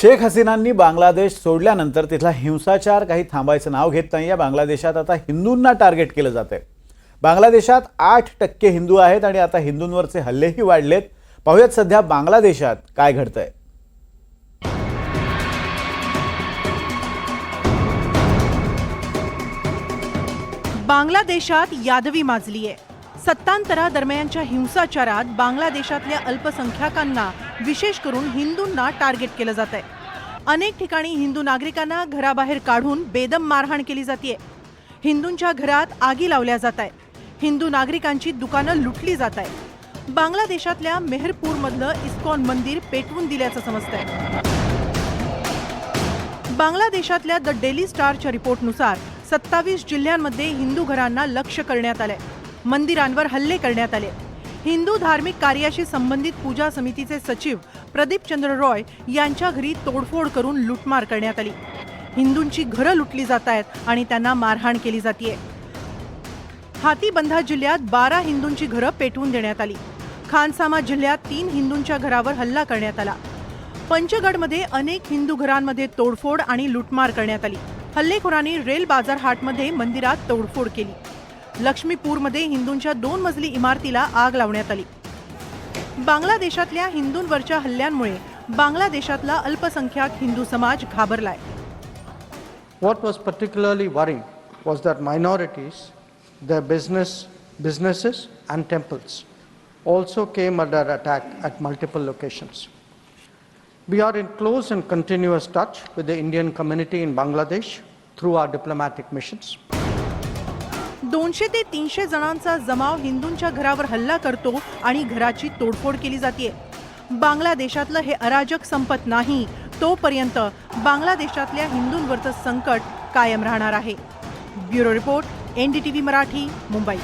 शेख हसीनांनी बांगलादेश सोडल्यानंतर तिथला हिंसाचार काही थांबायचं नाव घेत नाही. या बांगलादेशात आता हिंदूंना टार्गेट केलं जात आहे. बांगलादेशात आठ टक्के हिंदू आहेत आणि आता हिंदूंवरचे हल्लेही वाढलेत. पाहूयात सध्या बांगलादेशात काय घडतंय. बांगलादेशात यादवी माजली आहे सत्तांतरादरम्यानच्या हिंसाचारात बांगलादेशातल्या अल्पसंख्याकांना विशेष करून हिंदूंना टार्गेट केलं जात आहे अनेक ठिकाणी हिंदू नागरिकांना घराबाहेर काढून बेदम मारहाण केली जाते हिंदूंच्या घरात आगी लावल्या जात आहेत हिंदू नागरिकांची दुकानं लुटली जात आहेत बांगलादेशातल्या मेहरपूरमधलं इस्कॉन मंदिर पेटवून दिल्याचं समजतंय. बांगलादेशातल्या द डेली स्टारच्या रिपोर्टनुसार सत्तावीस जिल्ह्यांमध्ये हिंदू घरांना लक्ष्य करण्यात आलंय. मंदिरांवर हल्ले करण्यात आले. हिंदू धार्मिक कार्याशी संबंधित पूजा समितीचे सचिव प्रदीप चंद्र रॉय यांच्या घरी तोडफोड करून लुटमार करण्यात आली. हिंदूंची घरं लुटली जात आहेत आणि त्यांना मारहाण केली जाते हातीबंधा जिल्ह्यात बारा हिंदूंची घरं पेटवून देण्यात आली. खानसामा जिल्ह्यात तीन हिंदूंच्या घरावर हल्ला करण्यात आला. पंचगडमध्ये अनेक हिंदू घरांमध्ये तोडफोड आणि लुटमार करण्यात आली. हल्लेखोरांनी रेल बाजार हाटमध्ये मंदिरात तोडफोड केली. लक्ष्मीपूरमध्ये हिंदूंच्या दोन मजली इमारतीला आग लावण्यात आली. बांगलादेशातल्या हिंदूंवरच्या हल्ल्यांमुळे बांगलादेशातला अल्पसंख्याक हिंदू समाज घाबरलाय. What was particularly worrying was that minorities the business businesses and temples also came under attack at multiple locations we are in close and continuous touch with the Indian community in Bangladesh through our diplomatic missions दोनशे ते तीनशे जणांचा जमाव हिंदूंच्या घरावर हल्ला करतो आणि घराची तोडफोड केली जाते बांगलादेशातलं हे अराजक संपत नाही तोपर्यंत बांगलादेशातल्या हिंदूंवरचं संकट कायम राहणार आहे. Bureau report NDTV Marathi Mumbai.